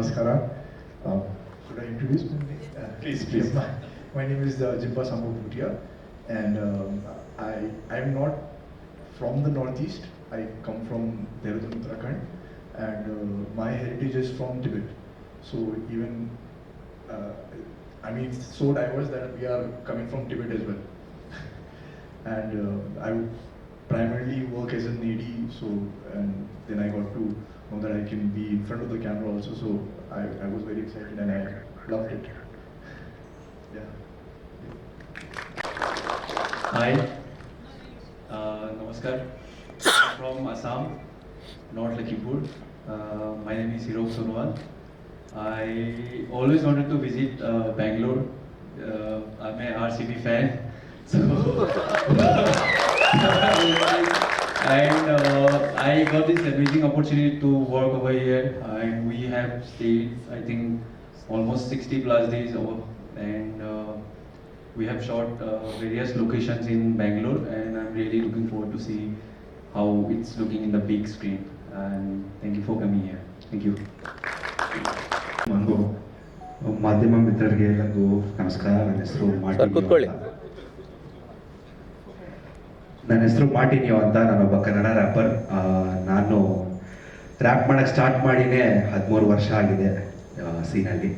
Namaskara. Uh, should I introduce my name? Uh, Please, please. My, my name is uh, Jimpa Sambu Bhutia, and um, I I'm not from the northeast. I come from Dehradun, Uttarakhand, and uh, my heritage is from Tibet. So even uh, I mean, it's so diverse that we are coming from Tibet as well. and uh, I would primarily work as an AD, so and then I got to know that I can be in front of the camera also. So I, I was very excited and I loved it. Yeah. Hi. Uh, Namaskar. I'm from Assam, North Lakhimpur. Uh, my name is Hirok Sonowal. I always wanted to visit uh, Bangalore. Uh, I'm a RCB fan. So and uh, I got this amazing opportunity to work over here, and we have stayed, I think, almost 60 plus days over, and uh, we have shot uh, various locations in Bangalore, and I'm really looking forward to see how it's looking in the big screen. And thank you for coming here. Thank you. ಹಾಗೂ ಮಾಧ್ಯಮ ಮಿತ್ರರಿಗೆ ಎಲ್ಲರಿಗೂ ನಮಸ್ಕಾರ ನನ್ನ ಹೆಸರು sir, ಕೂತ್ಕೊಳ್ಳಿ. ನನ್ನ ಹೆಸರು ಮಾಟಿನಿಯೋ ಅಂತ ನಾನೊಬ್ಬ ಕನ್ನಡ ರ್ಯಾಪರ್ ನಾನು ರ್ಯಾಪ್ ಮಾಡಕ್ಕೆ ಸ್ಟಾರ್ಟ್ ಮಾಡಿನೇ ಹದಿಮೂರು ವರ್ಷ ಆಗಿದೆ ಸೀನಲ್ಲಿ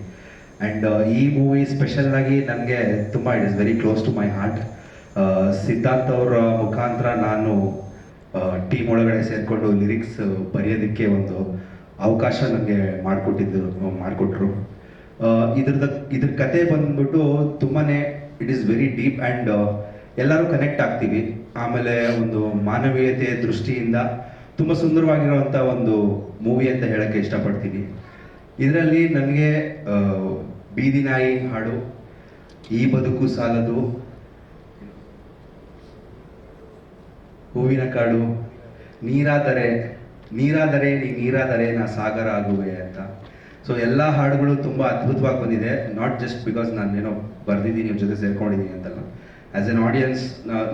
ಆ್ಯಂಡ್ ಈ ಮೂವಿ ಸ್ಪೆಷಲ್ಲಾಗಿ ನನಗೆ ತುಂಬ it is very close to my heart Siddharth ಅವರ ಮುಖಾಂತರ ನಾನು ಟೀಮ್ ಒಳಗಡೆ ಸೇರಿಕೊಂಡು ಲಿರಿಕ್ಸ್ ಬರೆಯೋದಕ್ಕೆ ಒಂದು ಅವಕಾಶ ನನಗೆ ಮಾಡಿಕೊಟ್ಟಿದ್ದು, ಮಾಡಿಕೊಟ್ರು. ಇದ್ರದ, ಇದ್ರ ಕತೆ ಬಂದ್ಬಿಟ್ಟು ತುಂಬಾ it is very deep and ಎಲ್ಲರೂ ಕನೆಕ್ಟ್ ಆಗ್ತೀವಿ. ಆಮೇಲೆ ಒಂದು ಮಾನವೀಯತೆ ದೃಷ್ಟಿಯಿಂದ ತುಂಬ ಸುಂದರವಾಗಿರುವಂಥ ಒಂದು ಮೂವಿ ಅಂತ ಹೇಳಕ್ಕೆ ಇಷ್ಟಪಡ್ತೀನಿ. ಇದರಲ್ಲಿ ನನಗೆ ಬೀದಿ ನಾಯಿ ಹಾಡು, ಈ ಬದುಕು ಸಾಲದು, ಹೂವಿನ ಕಾಡು, ನೀರಾದರೆ ನೀರಾದರೆ ನೀ ನೀರಾದರೆ ನಾ ಸಾಗರ ಆಗುವೆ ಅಂತ. ಸೊ ಎಲ್ಲ ಹಾಡುಗಳು ತುಂಬ ಅದ್ಭುತವಾಗಿ ಬಂದಿದೆ. ನಾಟ್ ಜಸ್ಟ್ ಬಿಕಾಸ್ ನಾನೇನೋ ಬರ್ದಿದ್ದೀನಿ ನಿಮ್ಮ ಜೊತೆ ಸೇರ್ಕೊಂಡಿದ್ದೀನಿ ಅಂತಲ್ಲ. ಆ್ಯಸ್ ಎನ್ ಆಡಿಯನ್ಸ್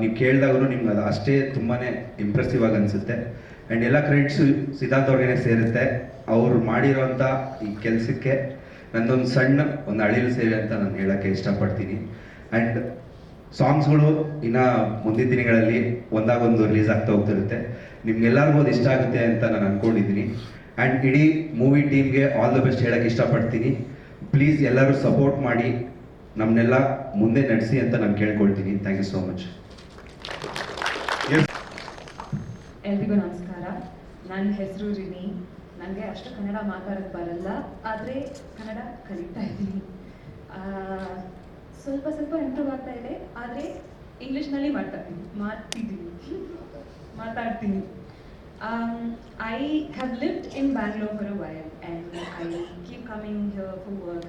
ನೀವು ಕೇಳಿದಾಗೂ ನಿಮ್ಗೆ ಅದು ಅಷ್ಟೇ ತುಂಬಾ ಇಂಪ್ರೆಸಿವ್ ಆಗಿ ಅನಿಸುತ್ತೆ. ಆ್ಯಂಡ್ ಎಲ್ಲ ಕ್ರೆಡಿಟ್ಸು ಸಿದ್ಧಾರ್ಥ ಅವ್ರಿಗೆ ಸೇರುತ್ತೆ. ಅವ್ರು ಮಾಡಿರೋಂಥ ಈ ಕೆಲಸಕ್ಕೆ ನಂದೊಂದು ಸಣ್ಣ ಒಂದು ಅಳಿಲು ಸೇವೆ ಅಂತ ನಾನು ಹೇಳೋಕ್ಕೆ ಇಷ್ಟಪಡ್ತೀನಿ. ಆ್ಯಂಡ್ ಸಾಂಗ್ಸ್ಗಳು ಇನ್ನು ಮುಂದಿನ ದಿನಗಳಲ್ಲಿ ಒಂದಾಗೊಂದು ರಿಲೀಸ್ ಆಗ್ತಾ ಹೋಗ್ತಿರುತ್ತೆ. ನಿಮ್ಗೆಲ್ಲರಿಗೂ ಅದು ಇಷ್ಟ ಆಗುತ್ತೆ ಅಂತ ನಾನು ಅಂದ್ಕೊಂಡಿದ್ದೀನಿ ಆ್ಯಂಡ್ ಇಡೀ ಮೂವಿ ಟೀಮ್ಗೆ ಆಲ್ ದ ಬೆಸ್ಟ್ ಹೇಳೋಕ್ಕೆ ಇಷ್ಟಪಡ್ತೀನಿ. ಪ್ಲೀಸ್ ಎಲ್ಲರೂ ಸಪೋರ್ಟ್ ಮಾಡಿ ನಮ್ಮನ್ನೆಲ್ಲ ಮುಂದೆ ನಡೆಸಿ ಅಂತ ನಾನು ಕೇಳ್ಕೊಳ್ತೀನಿ. ಥ್ಯಾಂಕ್ ಯು ಸೋ ಮಚ್ ಎಲ್ರಿಗೂ ನಮಸ್ಕಾರ. ನನ್ನ ಹೆಸರು ರಿನಿ ನನಗೆ ಅಷ್ಟು ಕನ್ನಡ ಮಾತಾಡೋಕ್ಕೆ ಬರಲ್ಲ, ಆದರೆ ಕನ್ನಡ ಕಲಿತಾ ಇದ್ದೀನಿ. ಸ್ವಲ್ಪ ಸ್ವಲ್ಪ ಇಂಪ್ರೂವ್ ಆಗ್ತಾ ಇದೆ, ಆದರೆ ಇಂಗ್ಲೀಷ್ನಲ್ಲಿ ಮಾತಾಡ್ತೀನಿ. ಮಾಡ್ತಿದ್ದೀನಿ ಮಾತಾಡ್ತೀನಿ. I have lived in Bangalore for and I keep coming here for work.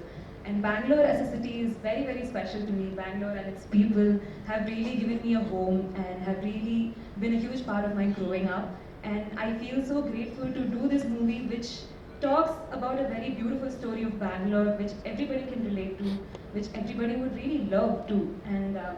And Bangalore as a city is very, very special to me. Bangalore and its people have really given me a home and have really been a huge part of my growing up. And I feel so grateful to do this movie, which talks about a very beautiful story of Bangalore, which everybody can relate to, which everybody would really love to. And um,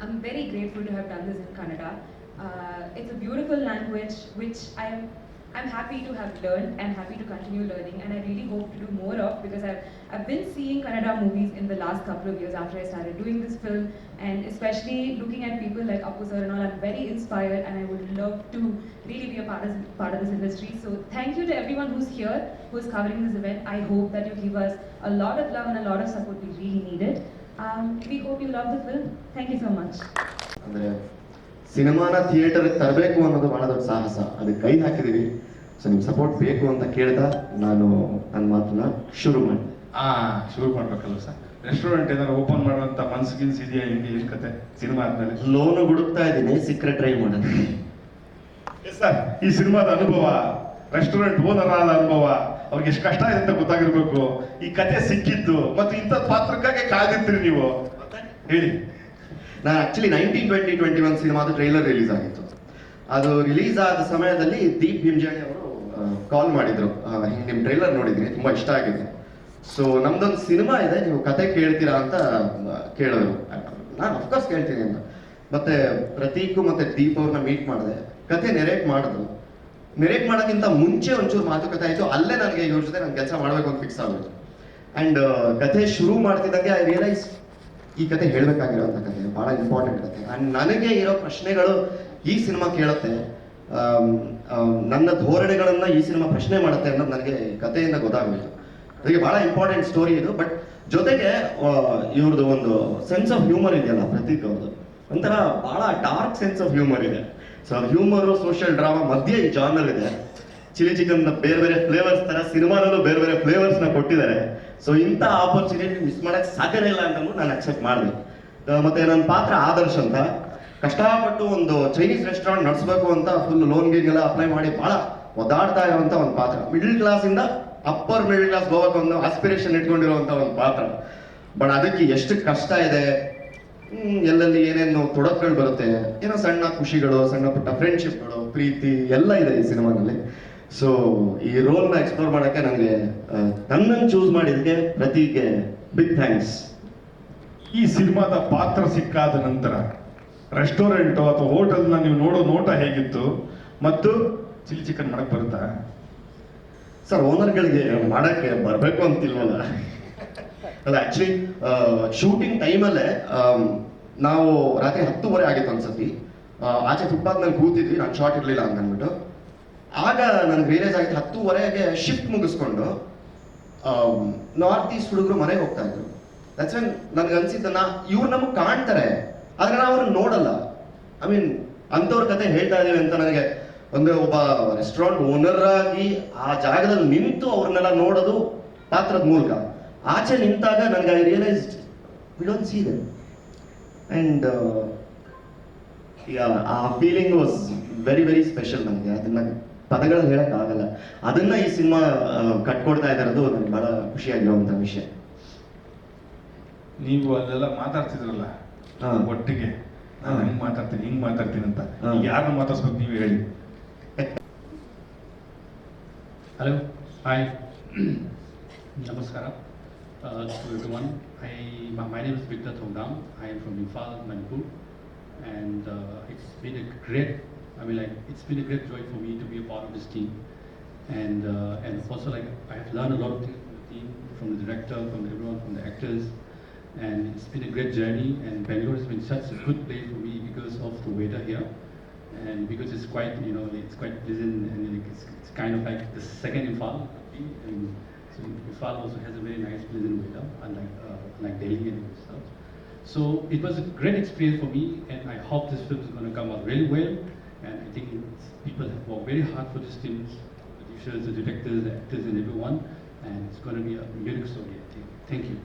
I'm very grateful to have done this in Canada. Uh, it's a beautiful language, which I am I'm happy to have learned and happy to continue learning and I really hope to do more of because I've, I've been seeing Kannada movies in the last couple of years after I started doing this film and especially looking at people like Appu sir and all, I'm very inspired and I would love to really be a part of, part of this industry. So thank you to everyone who's here, who's covering this event. I hope that you give us a lot of love and a lot of support. We really need it. Um, we hope you love the film. Thank you so much. Andrea. ಸಿನಿಮಾನ theatre ತರಬೇಕು ಅನ್ನೋದು ಬಹಳ ದೊಡ್ಡ ಸಾಹಸ. ಅದಕ್ಕೆ ಕೈ ಹಾಕಿದೀವಿ. So ನಿಮ್ ಸಪೋರ್ಟ್ ಬೇಕು ಅಂತ ಕೇಳ್ದ ನಾನು ನನ್ನ ಮಾತನ್ನ ಶುರು ಮಾಡಿ ಆ ಶುರು ಮಾಡ್ಬೇಕಲ್ಲ ಸರ್? ರೆಸ್ಟೋರೆಂಟ್ ಏನಾದ್ರು ಓಪನ್ ಮಾಡುವಂತ ಮನ್ಸು ಗಿನ್ಸ್ ಇದೆಯಾ ಹಿಂಗೆ ಏನ್ ಕತೆ ಸಿನಿಮಾ ಆದ್ಮೇಲೆ? ಲೋನು ಹುಡುಕ್ತಾ ಇದ್ದೀನಿ ಸಿಕ್ಕರೆ ಟ್ರೈ ಮಾಡೋಣ. ಸರ್ ಈ ಸಿನಿಮಾದ ಅನುಭವ ರೆಸ್ಟೋರೆಂಟ್ ಓನರ್ ಆದ ಅನುಭವ ಅವ್ರಿಗೆ ಎಷ್ಟು ಕಷ್ಟ ಇದೆ ಅಂತ ಗೊತ್ತಾಗಿರ್ಬೇಕು. ಈ ಕತೆ ಸಿಕ್ಕಿದ್ದು ಮತ್ತು ಇಂಥ ಪಾತ್ರಕ್ಕಾಗಿ ಕಾದಿರ್ತೀರಿ ನೀವು. ಹೇಳಿ. ನಾನು actually nineteen twenty twenty one ಸಿನಿಮಾದ ಟ್ರೈಲರ್ ರಿಲೀಸ್ ಆಗಿತ್ತು. ಅದು ರಿಲೀಸ್ ಆದ ಸಮಯದಲ್ಲಿ ದೀಪ್ ಭೀಮ್ಜಾಣಿ ಅವರು ಕಾಲ್ ಮಾಡಿದ್ರು. ಹಿಂಗೆ ನಿಮ್ಮ ನಿಮ್ ಟ್ರೈಲರ್ ನೋಡಿದ್ದೀನಿ ತುಂಬಾ ಇಷ್ಟ ಆಗಿದೆ ಸೊ ನಮ್ದೊಂದು ಸಿನಿಮಾ ಇದೆ, ನೀವು ಕತೆ ಕೇಳ್ತೀರಾ ಅಂತ ಕೇಳಿದ್ರು ನಾನು ಅಫ್ಕೋರ್ಸ್ ಕೇಳ್ತೀನಿ ಅಂತ. ಮತ್ತೆ ಪ್ರತೀಕ್ ಮತ್ತೆ ದೀಪ್ ಅವ್ರನ್ನ ಮೀಟ್ ಮಾಡಿದೆ. ಕತೆ ನೆರೇಟ್ ಮಾಡಿದ್ರು. ನೆರೇಟ್ ಮಾಡೋಕ್ಕಿಂತ ಮುಂಚೆ ಒಂಚೂರು ಮಾತುಕತೆ ಆಯಿತು. ಅಲ್ಲೇ ನನಗೆ ಇವ್ರ ಜೊತೆ ನಾನು ಕೆಲಸ ಮಾಡಬೇಕು ಅಂತ ಫಿಕ್ಸ್ ಆಗೋದು ಆ್ಯಂಡ್ ಕಥೆ ಶುರು ಮಾಡ್ತಿದ್ದಂಗೆ ಐ ರಿಯಲೈಸ್ ಈ ಕತೆ ಹೇಳಬೇಕಾಗಿರೋಂಥ ಕತೆ ಭಾಳ ಇಂಪಾರ್ಟೆಂಟ್ ಕತೆ. ನನಗೆ ಇರೋ ಪ್ರಶ್ನೆಗಳು ಈ ಸಿನಿಮಾ ಕೇಳುತ್ತೆ. ನನ್ನ ಧೋರಣೆಗಳನ್ನ ಈ ಸಿನಿಮಾ ಪ್ರಶ್ನೆ ಮಾಡುತ್ತೆ ಅನ್ನೋದು ನನಗೆ ಕಥೆಯಿಂದ ಗೊತ್ತಾಗೋಯ್ತು ಅದಕ್ಕೆ ಭಾಳ ಇಂಪಾರ್ಟೆಂಟ್ ಸ್ಟೋರಿ ಇದು ಬಟ್ ಜೊತೆಗೆ ಇವ್ರದ್ದು ಒಂದು ಸೆನ್ಸ್ ಆಫ್ ಹ್ಯೂಮರ್ ಇದೆಯಲ್ಲ ಪ್ರತೀಕ್ ಅವ್ರದ್ದು. ಒಂಥರ ಭಾಳ ಡಾರ್ಕ್ ಸೆನ್ಸ್ ಆಫ್ ಹ್ಯೂಮರ್ ಇದೆ. ಸೊ ಹ್ಯೂಮರು ಸೋಷಿಯಲ್ ಡ್ರಾಮಾ ಮಧ್ಯೆ ಈ ಜಾನರ್ ಇದೆ. ಚಿಲ್ಲಿ ಚಿಕನ್ ಬೇರೆ ಬೇರೆ ಫ್ಲೇವರ್ಸ್ ತರ, ಸಿನಿಮಾನಲ್ಲೂ ಬೇರೆ ಬೇರೆ ಫ್ಲೇವರ್ಸ್ನ ಕೊಟ್ಟಿದ್ದಾರೆ. ಸೊ ಇಂಥ ಆಪರ್ಚುನಿಟಿ ಮಿಸ್ ಮಾಡಕ್ ಸಾಧ್ಯನೇ ಇಲ್ಲ ಅಂತ ನಾನು ಅಕ್ಸೆಪ್ಟ್ ಮಾಡಿದೆ. ಮತ್ತೆ ನನ್ನ ಪಾತ್ರ ಆದರ್ಶ್ ಅಂತ. ಕಷ್ಟಪಟ್ಟು ಒಂದು ಚೈನೀಸ್ ರೆಸ್ಟೋರೆಂಟ್ ನಡೆಸಬೇಕು ಅಂತ ಫುಲ್ ಲೋನ್ ಗೀನ್ ಎಲ್ಲ ಅಪ್ಲೈ ಮಾಡಿ ಬಹಳ ಒದ್ದಾಡ್ತಾ ಇರುವಂತ ಒಂದು ಪಾತ್ರ. ಮಿಡಲ್ ಕ್ಲಾಸ್ ಇಂದ ಅಪ್ಪರ್ ಮಿಡಲ್ ಕ್ಲಾಸ್ ಹೋಗಕ್ಕೆ ಒಂದು ಆಸ್ಪಿರೇಷನ್ ಇಟ್ಕೊಂಡಿರುವಂತ ಒಂದು ಪಾತ್ರ. ಬಟ್ ಅದಕ್ಕೆ ಎಷ್ಟು ಕಷ್ಟ ಇದೆ? ಎಲ್ಲಲ್ಲಿ ಏನೇನು ತೊಡಕ್ಗಳು ಬರುತ್ತೆ? ಏನೋ ಸಣ್ಣ ಖುಷಿಗಳು, ಸಣ್ಣ ಪುಟ್ಟ ಫ್ರೆಂಡ್ಶಿಪ್ಗಳು ಪ್ರೀತಿ ಎಲ್ಲ ಇದೆ ಈ ಸಿನಿಮಾನಲ್ಲಿ ಸೊ ಈ ರೋಲ್ನ ಎಕ್ಸ್ಪ್ಲೋರ್ ಮಾಡೋಕ್ಕೆ ನನಗೆ ನನ್ನನ್ನು ಚೂಸ್ ಮಾಡಿದ್ದಕ್ಕೆ ಪ್ರತಿಗೆ ಬಿಗ್ ಥ್ಯಾಂಕ್ಸ್ ಈ ಸಿನಿಮಾದ ಪಾತ್ರ ಸಿಕ್ಕಾದ ನಂತರ ರೆಸ್ಟೋರೆಂಟು ಅಥವಾ ಹೋಟೆಲ್ನ ನೀವು ನೋಡೋ ನೋಟ ಹೇಗಿತ್ತು? ಮತ್ತು ಚಿಲ್ಲಿ ಚಿಕನ್ ಮಾಡಕ್ ಬರುತ್ತಾ? ಸರ್ ಓನರ್ಗಳಿಗೆ ಮಾಡಕ್ಕೆ ಬರಬೇಕು ಅಂತಿಲ್ವಲ್ಲ? ಅಲ್ಲ ಆಕ್ಚುಲಿ ಶೂಟಿಂಗ್ ಟೈಮಲ್ಲೇ ನಾವು ರಾತ್ರಿ ಹತ್ತುವರೆ ಆಗಿತ್ತು ಅನ್ಸತಿ ಆಚೆ ಫುಟ್ಪಾತ್ ಮೇಲೆ ಕೂತಿದ್ವಿ ನಾನು ಶಾರ್ಟ್ ಇರಲಿಲ್ಲ ಅಂತ ಅಂದ್ಬಿಟ್ಟು. ಆಗ ನನಗೆ ರಿಯಲೈಸ್ ಆಯಿತು ಹತ್ತುವರೆಗೆ ಶಿಫ್ಟ್ ಮುಗಿಸ್ಕೊಂಡು ನಾರ್ತ್ ಈಸ್ಟ್ ಹುಡುಗರು ಮನೆಗೆ ಹೋಗ್ತಾ ಇದ್ರು. ದಟ್ಸ್ ವೆನ್ ನನ್ಗೆ ಅನ್ಸಿದ್ದನ್ನ ಇವ್ರು ನಮಗೆ ಕಾಣ್ತಾರೆ, ಆದರೆ ನಾವು ಅವ್ರನ್ನ ನೋಡಲ್ಲ. ಐ ಮೀನ್ ಅಂಥವ್ರ ಕತೆ ಹೇಳ್ತಾ ಇದೀವಿ ಅಂತ ನನಗೆ ಒಂದು ಒಬ್ಬ ರೆಸ್ಟೋರೆಂಟ್ ಓನರ್ ಆಗಿ ಆ ಜಾಗದಲ್ಲಿ ನಿಂತು ಅವ್ರನ್ನೆಲ್ಲ ನೋಡೋದು ಪಾತ್ರದ ಮೂಲಕ. ಆಚೆ ನಿಂತಾಗ ನನಗೆ I realise we don't see them and ಆ feeling was very very special ನನಗೆ. ಅದನ್ನ ಪದಗಳಲ್ಲಿ ಹೇಳಕ್ ಆಗಲ್ಲ ಅದನ್ನ ಈ ಸಿನಿಮಾ ಕಟ್ಕೊಡ್ತಾ ಇರೋದು ನನಗೆ ಬಹಳ ಖುಷಿಯಾಗಿರುವಂತ ವಿಷಯ. ನೀವು ಅಲ್ಲೆಲ್ಲ ಮಾತಾಡ್ತಿದ್ರಲ್ಲ? ಹಾ. ಒಟ್ಟಿಗೆ. ನಾನು. ಹೆಂಗ್ ಮಾತಾಡ್ತೀನಿ ಹಿಂಗ್ ಮಾತಾಡ್ತೀನಿ ಅಂತ. ಯಾರನ್ನ ಮಾತಾಡ್ಸ್ಬೇಕು ನೀವು ಹೇಳಿ. ಹಲೋ ಹಾಯ್ ನಮಸ್ಕಾರ. To everyone. I, I my name is Victor Thongdam. I am from Imphal, Manipur, and uh, it's been a great, I mean, like, it's been a great joy for me to be a part of this team. And, uh, and also, like, I have learned a lot of things from the team, from the director, from everyone, from the actors. And it's been a great journey, and Bangalore has been such a good place for me because of the weather here. and because it's quite you know it's quite pleasant and it's, it's kind of like the second Imphal and so Imphal also has a very nice pleasant weather unlike uh, like Delhi and stuff. So it was a great experience for me and I hope this film is going to come out really well and I think people have worked very hard for this film, the producers, the directors, the actors and everyone and it's going to be a unique story I think. Thank you.